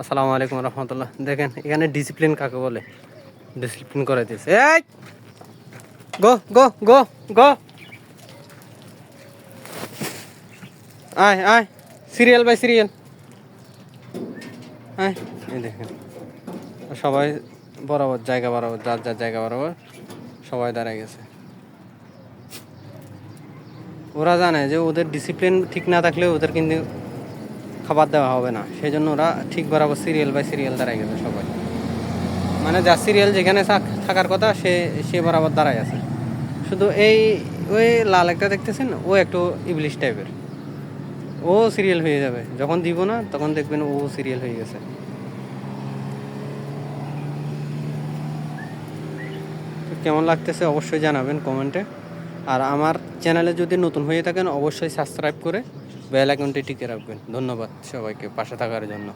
আসসালামু আলাইকুম রহমতুল্লাহ। দেখেন, এখানে ডিসিপ্লিন কাকে বলে? ডিসিপ্লিন করে দিয়েছে। এই! গো গো গো গো! আয় আয়! Serial by serial. এই দেখেন। সবাই বরাবর, জায়গা বরাবর, যার যার জায়গা বরাবর সবাই দাঁড়ায় গেছে। ওরা জানে যে ওদের ডিসিপ্লিন ঠিক না থাকলে ওদের কিন্তু খাবার দেওয়া হবে না। সেই জন্য ওরা ঠিক বরাবর সিরিয়াল বাই সিরিয়াল দাঁড়ায় গেছে সবাই। মানে যার সিরিয়াল যেখানে থাক- থাকার কথা, সে সে বরাবর দাঁড়ায় আছে। শুধু এই ওই লাল একটা দেখতেছেন? ও একটু ইংলিশ টাইপের। ও সিরিয়াল হয়ে যাবে। যখন দিব না, তখন দেখবেন ও সিরিয়াল হয়ে গেছে। কেমন লাগতেছে অবশ্যই জানাবেন কমেন্টে। আর আমার চ্যানেলে যদি নতুন হয়ে থাকেন, অবশ্যই সাবস্ক্রাইব করে বেল আইকনটি টিকে রাখবেন। ধন্যবাদ সবাইকে পাশে থাকার জন্য।